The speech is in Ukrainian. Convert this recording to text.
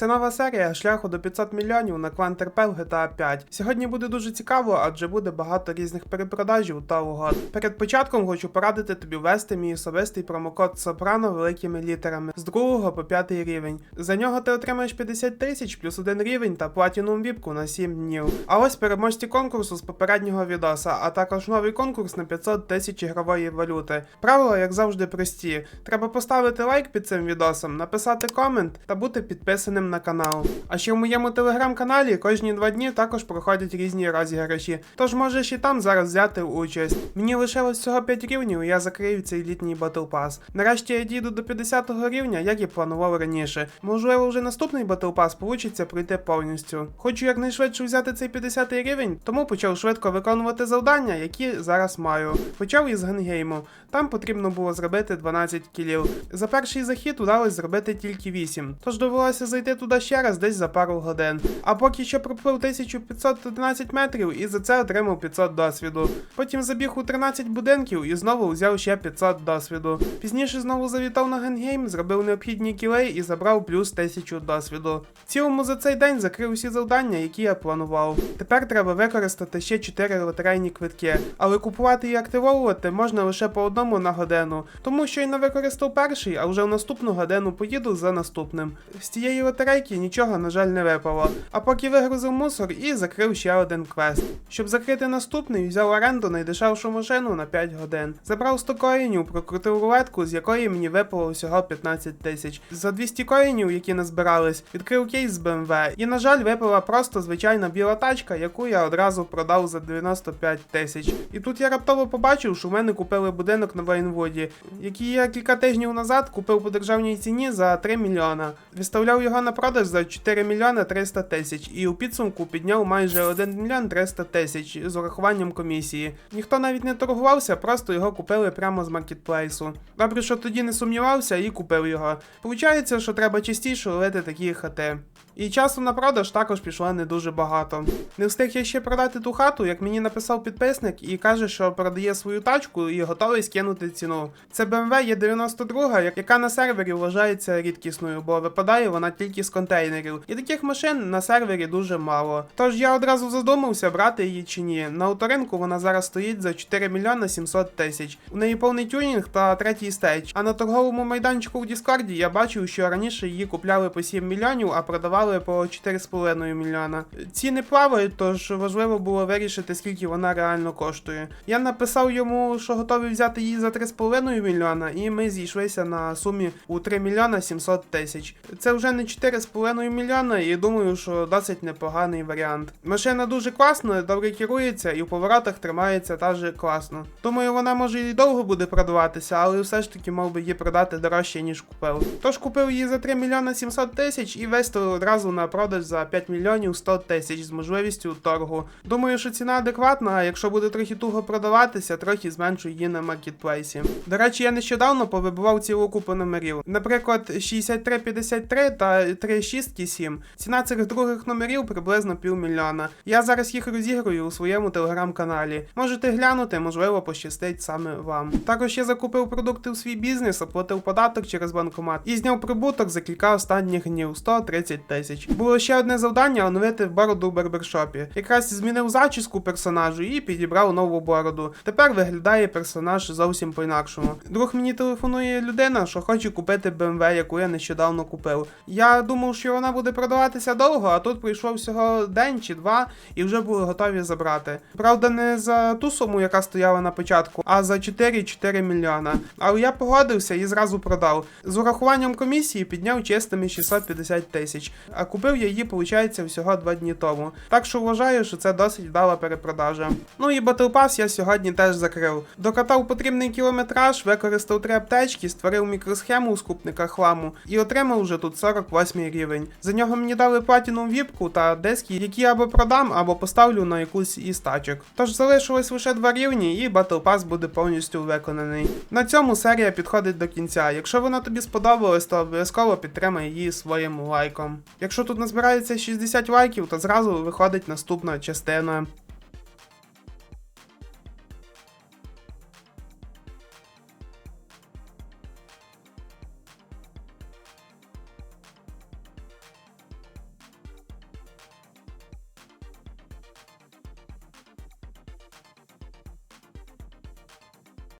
Це нова серія шляху до 500 мільйонів на клан ТРП в GTA 5. Сьогодні буде дуже цікаво, адже буде багато різних перепродажів та угод. Перед початком хочу порадити тобі ввести мій особистий промокод Сопрано великими літерами з 2 по 5 рівень. За нього ти отримаєш 50 тисяч плюс один рівень та платінум віпку на 7 днів. А ось переможці конкурсу з попереднього відоса, а також новий конкурс на 500 тисяч ігрової валюти. Правила, як завжди, прості. Треба поставити лайк під цим відосом, написати комент та бути підписаним на канал. А ще в моєму телеграм-каналі кожні два дні також проходять різні розіграші, тож можеш і там зараз взяти участь. Мені лишилось всього 5 рівнів, і я закрию цей літній Battle Pass. Нарешті я дійду до 50 рівня, як і планував раніше. Можливо, вже наступний Battle Pass получиться пройти повністю. Хочу якнайшвидше взяти цей 50 рівень, тому почав швидко виконувати завдання, які зараз маю. Почав із гангейму. Там потрібно було зробити 12 кілів. За перший захід удалось зробити тільки 8, тож довелося зайти туди ще раз десь за пару годин. А поки що проплив 1511 метрів і за це отримав 500 досвіду. Потім забіг у 13 будинків і знову взяв ще 500 досвіду. Пізніше знову завітав на генгейм, зробив необхідні кілей і забрав плюс 1000 досвіду. В цілому за цей день закрив усі завдання, які я планував. Тепер треба використати ще 4 лотерейні квитки, але купувати і активовувати можна лише по одному на годину, тому що я не використав перший, а вже в наступну годину поїду за наступним. З цієї лотерейки нічого, на жаль, не випало. А поки вигрузив мусор і закрив ще один квест. Щоб закрити наступний, взяв оренду найдешевшу машину на 5 годин. Забрав 100 коїнів, прокрутив рулетку, з якої мені випало всього 15 тисяч. За 200 коїнів, які назбирались, відкрив кейс з BMW. І, на жаль, випала просто звичайна біла тачка, яку я одразу продав за 95 тисяч. І тут я раптово побачив, що в мене купили будинок на Вайнвуді, який я кілька тижнів назад купив по державній ціні за 3 мільйона. Виставляв його на продаж за 4 мільйони 300 тисяч, і у підсумку підняв майже 1 мільйон 300 тисяч з урахуванням комісії. Ніхто навіть не торгувався, просто його купили прямо з маркетплейсу. Добре, що тоді не сумнівався і купив його. Получається, що треба частіше ловити такі хати. І часу на продаж також пішло не дуже багато. Не встиг я ще продати ту хату, як мені написав підписник і каже, що продає свою тачку і готовий скинути ціну. Це BMW є 92, яка на сервері вважається рідкісною, бо випадає вона тільки з контейнерів. І таких машин на сервері дуже мало. Тож я одразу задумався, брати її чи ні. На авторинку вона зараз стоїть за 4 мільйони 700 тисяч. У неї повний тюнінг та третій стейдж. А на торговому майданчику в Діскорді я бачив, що раніше її купляли по 7 мільйонів, а продавали по 4,5 мільйона. Ціни плавають, тож важливо було вирішити, скільки вона реально коштує. Я написав йому, що готовий взяти її за 3,5 мільйона, і ми зійшлися на сумі у 3 мільйона 700 тисяч. Це вже не 4,5 мільйона, і думаю, що досить непоганий варіант. Машина дуже класна, добре керується і в поворотах тримається теж класно. Думаю, вона може і довго буде продаватися, але все ж таки мав би її продати дорожче, ніж купив. Тож купив її за 3 мільйона 700 тисяч і виставив одразу на продаж за 5 мільйонів 100 тисяч з можливістю торгу. Думаю, що ціна адекватна, а якщо буде трохи туго продаватися, трохи зменшу її на маркетплейсі. До речі, я нещодавно повибивав цілу купу номерів. Наприклад, 6353 та 3677. Ціна цих других номерів приблизно півмільйона. Я зараз їх розіграю у своєму телеграм-каналі. Можете глянути, можливо, пощастить саме вам. Також я закупив продукти у свій бізнес, оплатив податок через банкомат і зняв прибуток за кілька останніх днів 130 тисяч. Було ще одне завдання оновити бороду в барбершопі. Якраз змінив зачіску персонажу і підібрав нову бороду. Тепер виглядає персонаж зовсім по-інакшому. Друг мені телефонує людина, що хоче купити BMW, яку я нещодавно купив. Я думав, що вона буде продаватися довго, а тут прийшов всього день чи два і вже були готові забрати. Правда, не за ту суму, яка стояла на початку, а за 4,4 мільйона. Але я погодився і зразу продав. З урахуванням комісії підняв чистими 650 тисяч, а купив я її, виходить, всього два дні тому. Так що вважаю, що це досить вдала перепродажа. Ну і Pass я сьогодні теж закрив. Докатав потрібний кілометраж, використав три аптечки, створив мікросхему у скупниках хламу і отримав вже тут 48 рівень. За нього мені дали платіну віпку та диски, які або продам, або поставлю на якусь із тачок. Тож залишилось лише два рівні, і Battle Pass буде повністю виконаний. На цьому серія підходить до кінця. Якщо вона тобі сподобалась, то обов'язково підтримай її своїм лайком. Якщо тут назбирається 60 лайків, то зразу виходить наступна частина.